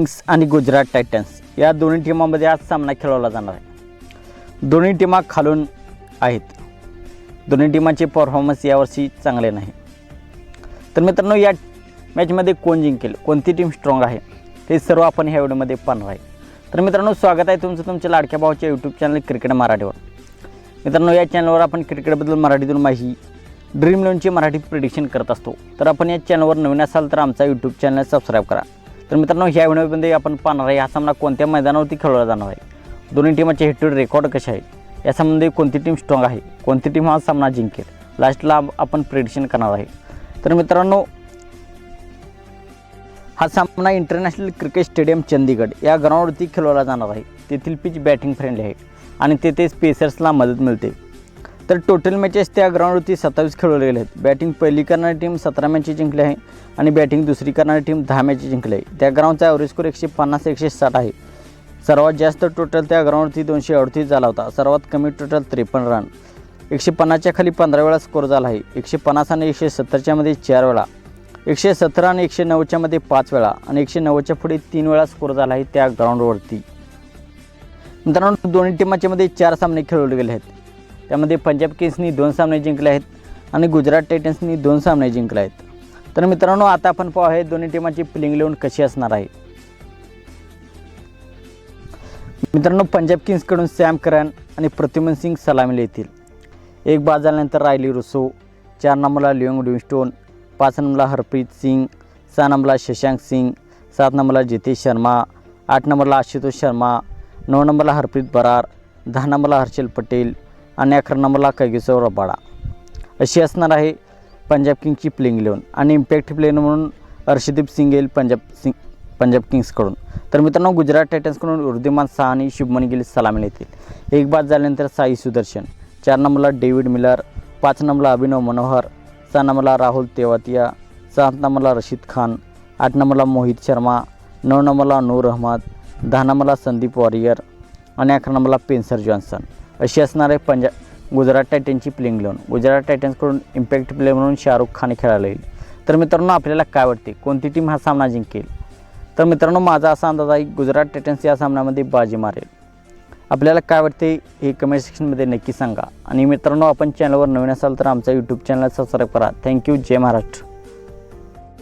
Kings आणि Gujarat Titans या दोन्ही टीमामध्ये आज सामना खेळवला जाणार आहे. दोन्ही टीमा खालून आहेत. दोन्ही टीमाचे परफॉर्मन्स यावर्षी चांगले नाही. तर मित्रांनो या मॅचमध्ये कोण जिंकेल? कोणती टीम स्ट्रॉंग आहे? हे सर्व आपण ह्या व्हिडिओमध्ये पाहणार आहे. तर मित्रांनो स्वागत आहे तुमचं तुमच्या लाडक्या भावाच्या यूट्यूब चॅनल क्रिकेट मराठीवर. मित्रांनो या चॅनलवर आपण क्रिकेटबद्दल मराठीतून माहिती ड्रीम लोनची मराठी प्रिडिक्शन करत असतो. तर आपण या चॅनलवर नवीन असाल तर आमचा यूट्यूब चॅनल सबस्क्राईब करा. तर मित्रांनो ह्या व्हिडिओमध्ये आपण पाहणार आहे हा सामना कोणत्या मैदानावरती खेळवला जाणार आहे? दोन्ही टीमाचे हेड टू रेकॉर्ड कसे आहे यासंबंधी कोणती टीम स्ट्रॉंग आहे? कोणती टीम हा सामना जिंकेल? लास्टला आपण प्रिडिक्शन करणार आहे. तर मित्रांनो हा सामना इंटरनॅशनल क्रिकेट स्टेडियम चंदीगड या ग्राउंडवरती खेळवला जाणार आहे. तेथील पिच बॅटिंग फ्रेंडली आहे. आणि तेथे स्पेसर्सला मदत मिळते. तर टोटल मॅचेस त्या ग्राउंडवरती सत्तावीस खेळवले गेले आहेत. बॅटिंग पहिली करणारी टीम सतरा मॅचेस जिंकली आहे आणि बॅटिंग दुसरी करणारी टीम दहा मॅचेस जिंकली आहे. त्या ग्राउंडचा ॲव्हरेज स्कोर एकशे पन्नास एकशे साठ आहे. सर्वात जास्त टोटल त्या ग्राउंडवरती दोनशे अडतीस झाला होता. सर्वात कमी टोटल त्रेपन्न रन एकशे पन्नासच्या खाली पंधरा वेळा स्कोर झाला आहे. एकशे पन्नास आणि एकशे सत्तरच्यामध्ये चार वेळा. एकशे सतरा आणि एकशे नव्वदच्यामध्ये पाच वेळा आणि एकशे नव्वदच्या पुढे तीन वेळा स्कोर झाला आहे त्या ग्राउंडवरती मित्रांनो दोन्ही टीमाच्यामध्ये चार सामने खेळवले गेले आहेत. त्यामध्ये पंजाब किंग्सनी दोन सामने जिंकले आहेत आणि गुजरात टायटन्सनी दोन सामने जिंकले आहेत. तर मित्रांनो आता आपण पाहू आहे दोन्ही टीमाची प्लेइंग इलेवन कशी असणार आहे. मित्रांनो पंजाब किंग्सकडून सॅम करन आणि प्रद्युमन सिंग सलामीला येतील एक बाद झाल्यानंतर रायली रुसो चार नंबरला लिओंग लिव्हिंगस्टोन पाच नंबरला हरप्रीत सिंग सहा नंबरला शशांक सिंग सात नंबरला जितेश शर्मा आठ नंबरला आशुतोष शर्मा नऊ नंबरला हरप्रीत बरार दहा नंबरला हर्षल पटेल आणि अकरा नंबरला कैगेसवर रबाडा अशी असणार आहे पंजाब किंगची प्लेइंग इलेवन आणि इम्पॅक्ट प्लेयर म्हणून अर्षदीप सिंग येईल पंजाब सिंग पंजाब किंग्सकडून तर मित्रांनो गुजरात टायटन्सकडून वृद्धिमान साहा आणि शुभमन गिल सलामी येतील एक बाद झाल्यानंतर साई सुदर्शन चार नंबरला डेव्हिड मिलर पाच नंबरला अभिनव मनोहर सहा नंबरला राहुल तेवातिया सात नंबरला रशीद खान आठ नंबरला मोहित शर्मा नऊ नंबरला नूर अहमद दहा नंबरला संदीप वॉरियर आणि अकरा नंबरला पेन्सर जॉन्सन. अशी असणार आहे पंजाब गुजरात टायटन्सची प्लेइंग इलेवन गुजरात टायटन्सकडून इम्पॅक्ट प्लेअर म्हणून शाहरुख खान खेळायला येईल. तर मित्रांनो आपल्याला काय वाटते? कोणती टीम हा सामना जिंकेल? तर मित्रांनो माझा असा अंदाज आहे गुजरात टायटन्स या सामन्यामध्ये बाजी मारेल. आपल्याला काय वाटते? हे कमेंट सेक्शनमध्ये नक्की सांगा. आणि मित्रांनो आपण चॅनलवर नवीन असाल तर आमचा यूट्यूब चॅनल सबस्क्राईब करा. थँक्यू जय महाराष्ट्र.